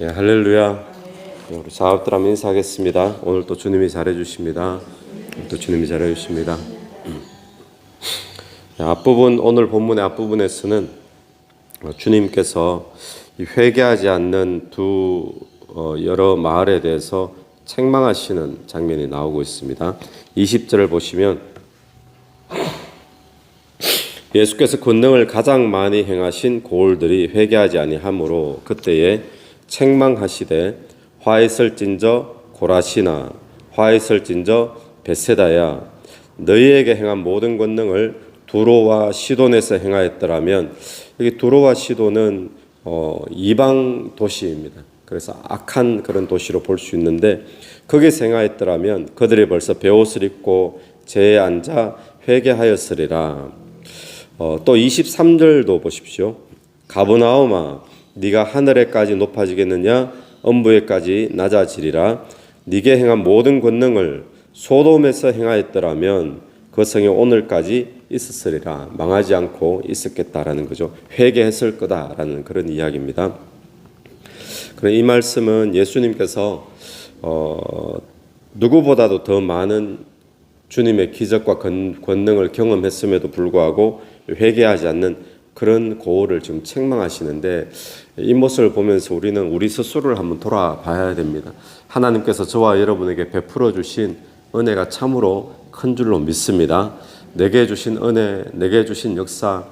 예, 할렐루야. 예, 우리 자업들 한번 인사하겠습니다. 오늘 또 주님이 잘해 주십니다. 또 주님이 잘해 주십니다. 음. 예, 앞부분 오늘 본문의 앞부분에서는 어, 주님께서 이 회개하지 않는 두 어, 여러 마을에 대해서 책망하시는 장면이 나오고 있습니다. 20절을 보시면 예수께서 권능을 가장 많이 행하신 고을들이 회개하지 아니하므로 그때에 책망하시되 화이설진저 고라시나 화이설진저 베세다야 너희에게 행한 모든 권능을 두로와 시돈에서 행하였더라면 여기 두로와 시돈은 어, 이방 도시입니다. 그래서 악한 그런 도시로 볼 수 있는데 거기서 행하였더라면 그들이 벌써 베옷을 입고 제에 앉아 회개하였으리라. 어, 또 23절도 보십시오. 가브나움아 네가 하늘에까지 높아지겠느냐 엄부에까지 낮아지리라 네게 행한 모든 권능을 소돔에서 행하였더라면 그 성이 오늘까지 있었으리라 망하지 않고 있었겠다라는 거죠. 회개했을 거다라는 그런 이야기입니다. 이 말씀은 예수님께서 어, 누구보다도 더 많은 주님의 기적과 권, 권능을 경험했음에도 불구하고 회개하지 않는 그런 고을을 지금 책망하시는데 이 모습을 보면서 우리는 우리 스스로를 한번 돌아봐야 됩니다. 하나님께서 저와 여러분에게 베풀어 주신 은혜가 참으로 큰 줄로 믿습니다. 내게 주신 은혜, 내게 주신 역사,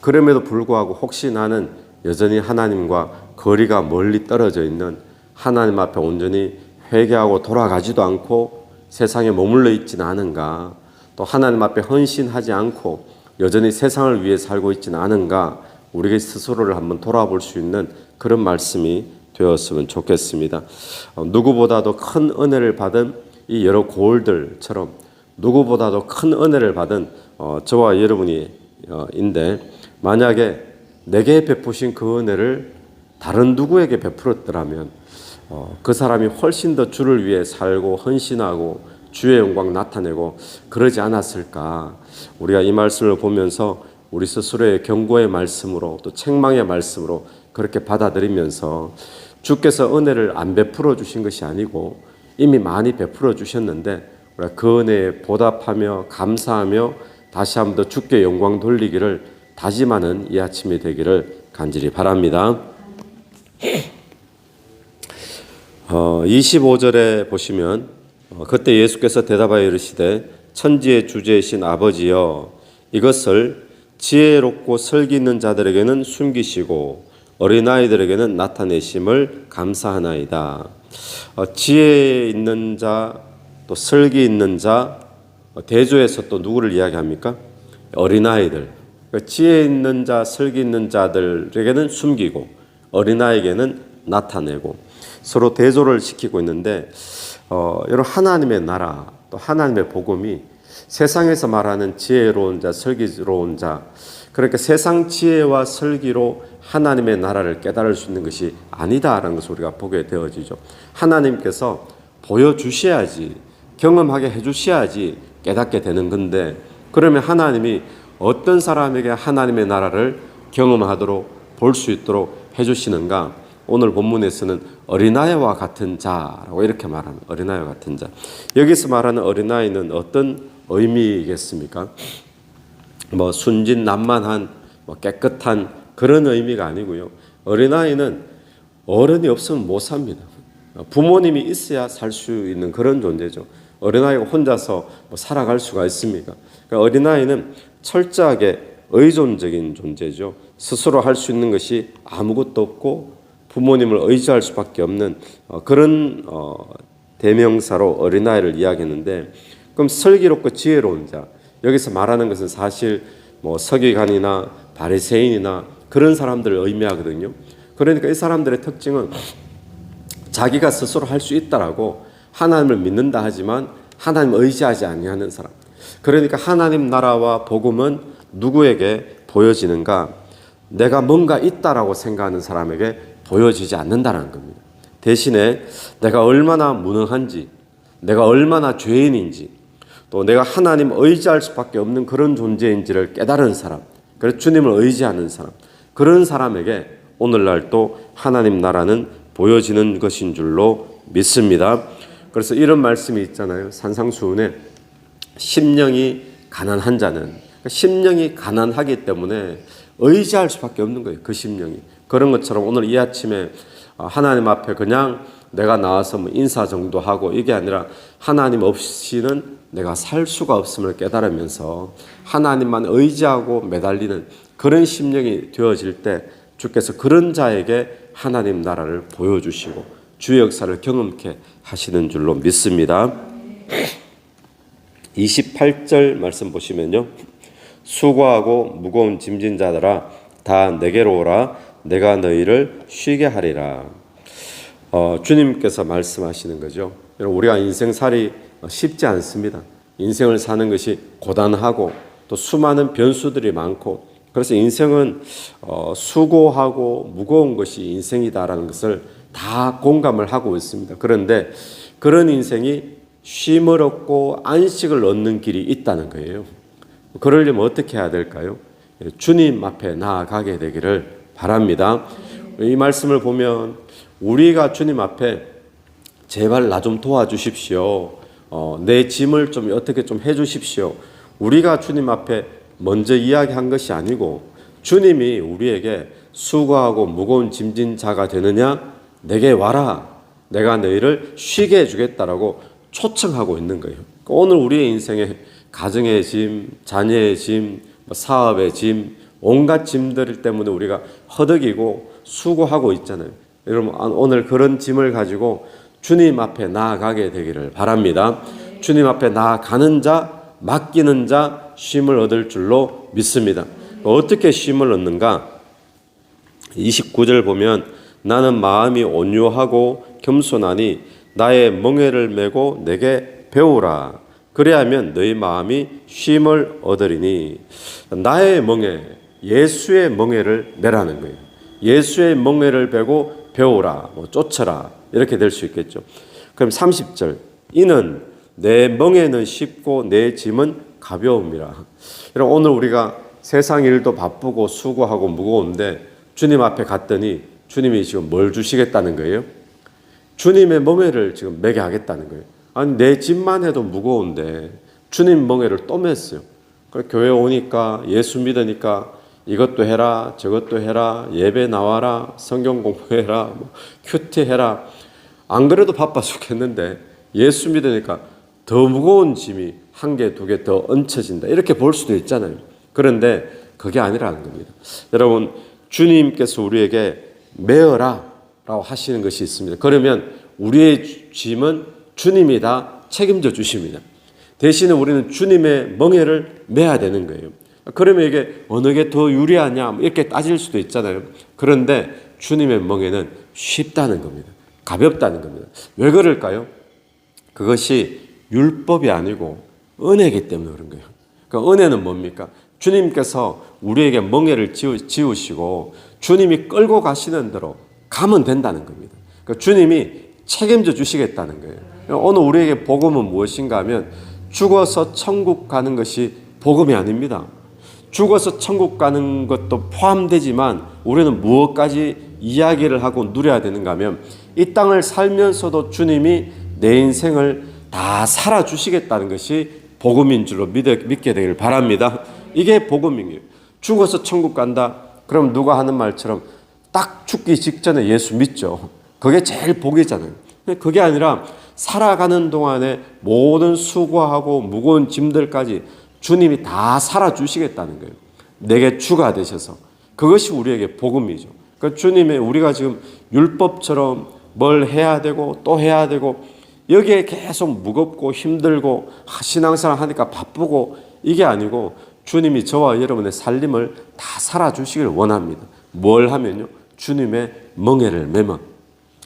그럼에도 불구하고 혹시 나는 여전히 하나님과 거리가 멀리 떨어져 있는 하나님 앞에 온전히 회개하고 돌아가지도 않고 세상에 머물러 있지는 않은가, 또 하나님 앞에 헌신하지 않고 여전히 세상을 위해 살고 있지는 않은가, 우리의 스스로를 한번 돌아볼 수 있는 그런 말씀이 되었으면 좋겠습니다. 어, 누구보다도 큰 은혜를 받은 이 여러 고을들처럼 누구보다도 큰 은혜를 받은 어, 저와 여러분이 어, 인데 만약에 내게 베푸신 그 은혜를 다른 누구에게 베풀었더라면 어, 그 사람이 훨씬 더 주를 위해 살고 헌신하고 주의 영광 나타내고 그러지 않았을까? 우리가 이 말씀을 보면서 우리 스스로의 경고의 말씀으로 또 책망의 말씀으로 그렇게 받아들이면서 주께서 은혜를 안 베풀어 주신 것이 아니고 이미 많이 베풀어 주셨는데 우리가 그 은혜에 보답하며 감사하며 다시 한번 더 주께 영광 돌리기를 다짐하는 이 아침이 되기를 간절히 바랍니다. 어, 25절에 보시면 어, 그때 예수께서 대답하여 이르시되 천지의 주제이신 아버지여 이것을 지혜롭고 설기 있는 자들에게는 숨기시고 어린아이들에게는 나타내심을 감사하나이다. 어, 지혜 있는 자, 또 설기 있는 자, 어, 대조에서 또 누구를 이야기합니까? 어린아이들. 그러니까 지혜 있는 자, 설기 있는 자들에게는 숨기고 어린아이에게는 나타내고 서로 대조를 시키고 있는데 어, 여러분 하나님의 나라 또 하나님의 복음이 세상에서 말하는 지혜로운 자, 설기로운 자 그러니까 세상 지혜와 설기로 하나님의 나라를 깨달을 수 있는 것이 아니다라는 것을 우리가 보게 되어지죠. 하나님께서 보여주셔야지 경험하게 해주셔야지 깨닫게 되는 건데 그러면 하나님이 어떤 사람에게 하나님의 나라를 경험하도록 볼 수 있도록 해주시는가? 오늘 본문에서는 어린아이와 같은 자라고 이렇게 말하는 어린아이와 같은 자. 여기서 말하는 어린아이는 어떤 의미겠습니까? 뭐 순진 난만한 뭐 깨끗한 그런 의미가 아니고요. 어린아이는 어른이 없으면 못 삽니다. 부모님이 있어야 살 수 있는 그런 존재죠. 어린아이가 혼자서 뭐 살아갈 수가 있습니까? 그러니까 어린아이는 철저하게 의존적인 존재죠. 스스로 할 수 있는 것이 아무것도 없고 부모님을 의지할 수밖에 없는 어, 그런 어, 대명사로 어린아이를 이야기했는데 그럼 슬기롭고 지혜로운 자 여기서 말하는 것은 사실 뭐 서기관이나 바리새인이나 그런 사람들을 의미하거든요. 그러니까 이 사람들의 특징은 자기가 스스로 할 수 있다라고 하나님을 믿는다 하지만 하나님 의지하지 아니하는 사람. 그러니까 하나님 나라와 복음은 누구에게 보여지는가? 내가 뭔가 있다라고 생각하는 사람에게 보여지지 않는다는 겁니다. 대신에 내가 얼마나 무능한지, 내가 얼마나 죄인인지, 또 내가 하나님 의지할 수밖에 없는 그런 존재인지를 깨달은 사람, 그래서 주님을 의지하는 사람, 그런 사람에게 오늘날 또 하나님 나라는 보여지는 것인 줄로 믿습니다. 그래서 이런 말씀이 있잖아요. 산상수훈에 심령이 가난한 자는 그러니까 심령이 가난하기 때문에 의지할 수밖에 없는 거예요. 그 심령이 그런 것처럼 오늘 이 아침에 아, 하나님 앞에 그냥 내가 나와서 뭐 인사 정도 하고 이게 아니라 하나님 없이는 내가 살 수가 없음을 깨달으면서 하나님만 의지하고 매달리는 그런 심령이 되어질 때 주께서 그런 자에게 하나님 나라를 보여주시고 주의 역사를 경험케 하시는 줄로 믿습니다. 28절 말씀 보시면요. 수고하고 무거운 짐진 자들아 다 내게로 오라 내가 너희를 쉬게 하리라. 어, 주님께서 말씀하시는 거죠. 여러분 우리가 인생살이 쉽지 않습니다. 인생을 사는 것이 고단하고 또 수많은 변수들이 많고 그래서 인생은 어, 수고하고 무거운 것이 인생이다라는 것을 다 공감을 하고 있습니다. 그런데 그런 인생이 쉼을 얻고 안식을 얻는 길이 있다는 거예요. 그러려면 어떻게 해야 될까요? 주님 앞에 나아가게 되기를 바랍니다. 이 말씀을 보면 우리가 주님 앞에 제발 나 좀 도와주십시오. 어, 내 짐을 좀 어떻게 좀 해주십시오. 우리가 주님 앞에 먼저 이야기한 것이 아니고 주님이 우리에게 수고하고 무거운 짐진 자가 되느냐 내게 와라. 내가 너희를 쉬게 해주겠다라고 초청하고 있는 거예요. 오늘 우리의 인생에 가정의 짐, 자녀의 짐, 뭐 사업의 짐, 온갖 짐들 때문에 우리가 허덕이고 수고하고 있잖아요. 여러분 오늘 그런 짐을 가지고 주님 앞에 나아가게 되기를 바랍니다. 주님 앞에 나아가는 자, 맡기는 자 쉼을 얻을 줄로 믿습니다. 어떻게 쉼을 얻는가? 29절 보면 나는 마음이 온유하고 겸손하니 나의 멍에를 메고 내게 배우라. 그래야면 너희 마음이 쉼을 얻으리니 나의 멍에 예수의 멍에를 메라는 거예요. 예수의 멍에를 베고 배우라, 뭐 쫓아라 이렇게 될 수 있겠죠. 그럼 30절 이는 내 멍에는 쉽고 내 짐은 가벼움이라. 여러분 오늘 우리가 세상 일도 바쁘고 수고하고 무거운데 주님 앞에 갔더니 주님이 지금 뭘 주시겠다는 거예요? 주님의 멍에를 지금 매게 하겠다는 거예요. 아니 내 짐만 해도 무거운데 주님 멍에를 또 맸어요. 그 교회 오니까 예수 믿으니까 이것도 해라 저것도 해라 예배 나와라 성경 공부해라 뭐 큐티 해라 안 그래도 바빠 죽겠는데 예수 믿으니까 더 무거운 짐이 한 개, 두 개 더 얹혀진다. 이렇게 볼 수도 있잖아요. 그런데 그게 아니라는 겁니다. 여러분, 주님께서 우리에게 메어라 라고 하시는 것이 있습니다. 그러면 우리의 짐은 주님이 다 책임져 주십니다. 대신에 우리는 주님의 멍에를 메야 되는 거예요. 그러면 이게 어느 게 더 유리하냐 뭐 이렇게 따질 수도 있잖아요. 그런데 주님의 멍에는 쉽다는 겁니다. 가볍다는 겁니다. 왜 그럴까요? 그것이 율법이 아니고 은혜이기 때문에 그런 거예요. 그 은혜는 뭡니까? 주님께서 우리에게 멍에를 지우시고 주님이 끌고 가시는 대로 가면 된다는 겁니다. 그 주님이 책임져 주시겠다는 거예요. 오늘 우리에게 복음은 무엇인가 하면 죽어서 천국 가는 것이 복음이 아닙니다. 죽어서 천국 가는 것도 포함되지만 우리는 무엇까지 이야기를 하고 누려야 되는가 하면 이 땅을 살면서도 주님이 내 인생을 다 살아주시겠다는 것이 복음인 줄로 믿게 되기를 바랍니다. 이게 복음이에요. 죽어서 천국 간다. 그럼 누가 하는 말처럼 딱 죽기 직전에 예수 믿죠. 그게 제일 복이잖아요. 그게 아니라 살아가는 동안에 모든 수고하고 무거운 짐들까지 주님이 다 살아주시겠다는 거예요. 내게 주가 되셔서. 그것이 우리에게 복음이죠. 그러니까 주님의 우리가 지금 율법처럼 뭘 해야 되고 또 해야 되고 여기에 계속 무겁고 힘들고 신앙생활 하니까 바쁘고 이게 아니고 주님이 저와 여러분의 살림을 다 살아주시길 원합니다. 뭘 하면요? 주님의 멍에를 매면.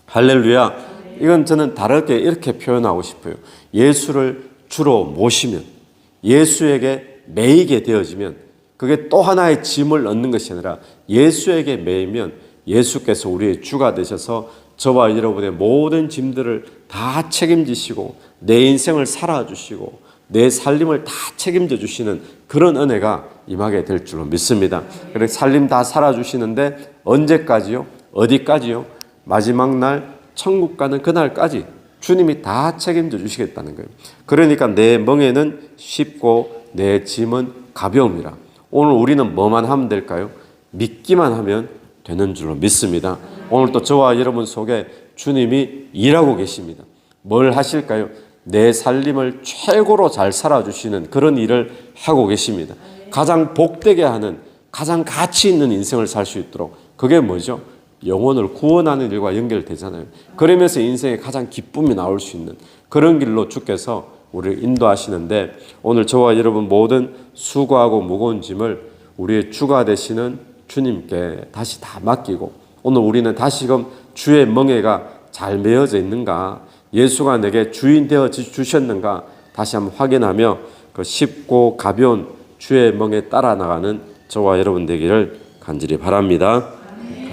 할렐루야. 이건 저는 다르게 이렇게 표현하고 싶어요. 예수를 주로 모시면, 예수에게 매이게 되어지면, 그게 또 하나의 짐을 얻는 것이 아니라 예수에게 매이면 예수께서 우리의 주가 되셔서 저와 여러분의 모든 짐들을 다 책임지시고 내 인생을 살아주시고 내 살림을 다 책임져 주시는 그런 은혜가 임하게 될 줄로 믿습니다. 그래서 살림 다 살아주시는데 언제까지요? 어디까지요? 마지막 날 천국 가는 그날까지 주님이 다 책임져 주시겠다는 거예요. 그러니까 내 멍에는 쉽고 내 짐은 가벼움이라. 오늘 우리는 뭐만 하면 될까요? 믿기만 하면 되는 줄로 믿습니다. 오늘 또 저와 여러분 속에 주님이 일하고 계십니다. 뭘 하실까요? 내 살림을 최고로 잘 살아주시는 그런 일을 하고 계십니다. 가장 복되게 하는 가장 가치 있는 인생을 살 수 있도록 그게 뭐죠? 영혼을 구원하는 일과 연결되잖아요. 그러면서 인생에 가장 기쁨이 나올 수 있는 그런 길로 주께서 우리를 인도하시는데 오늘 저와 여러분 모든 수고하고 무거운 짐을 우리의 주가 되시는 주님께 다시 다 맡기고 오늘 우리는 다시금 주의 멍에가 잘 메어져 있는가 예수가 내게 주인 되어 주셨는가 다시 한번 확인하며 그 쉽고 가벼운 주의 멍에 따라 나가는 저와 여러분 되기를 간절히 바랍니다.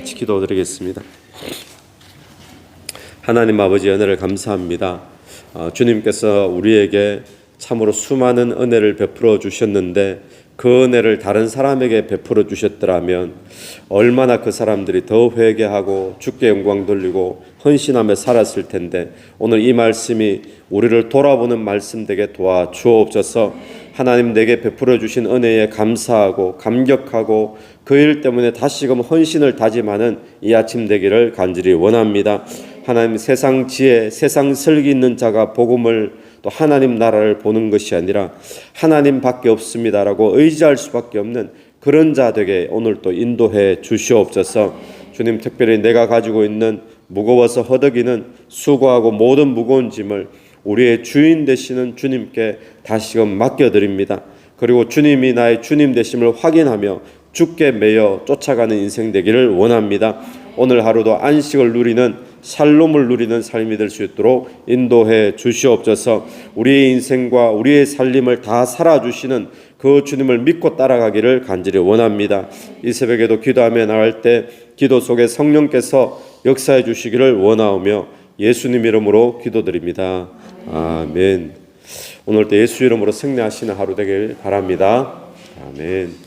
같이 기도드리겠습니다. 하나님 아버지 은혜를 감사합니다. 어, 주님께서 우리에게 참으로 수많은 은혜를 베풀어 주셨는데 그 은혜를 다른 사람에게 베풀어 주셨더라면 얼마나 그 사람들이 더 회개하고 주께 영광 돌리고 헌신하며 살았을 텐데 오늘 이 말씀이 우리를 돌아보는 말씀 되게 도와 주옵소서 하나님 내게 베풀어 주신 은혜에 감사하고 감격하고 그 일 때문에 다시금 헌신을 다짐하는 이 아침 되기를 간절히 원합니다. 하나님 세상 지혜, 세상 설기 있는 자가 복음을 또 하나님 나라를 보는 것이 아니라 하나님밖에 없습니다라고 의지할 수밖에 없는 그런 자 되게 오늘 또 인도해 주시옵소서. 주님 특별히 내가 가지고 있는 무거워서 허덕이는 수고하고 모든 무거운 짐을 우리의 주인 되시는 주님께 다시금 맡겨드립니다. 그리고 주님이 나의 주님 되심을 확인하며 주께 매여 쫓아가는 인생 되기를 원합니다. 오늘 하루도 안식을 누리는 살롬을 누리는 삶이 될 수 있도록 인도해 주시옵소서. 우리의 인생과 우리의 살림을 다 살아 주시는 그 주님을 믿고 따라가기를 간절히 원합니다. 이 새벽에도 기도하며 나갈 때 기도 속에 성령께서 역사해 주시기를 원하오며 예수님 이름으로 기도드립니다. 아멘. 오늘도 예수 이름으로 승리하시는 하루 되길 바랍니다. 아멘.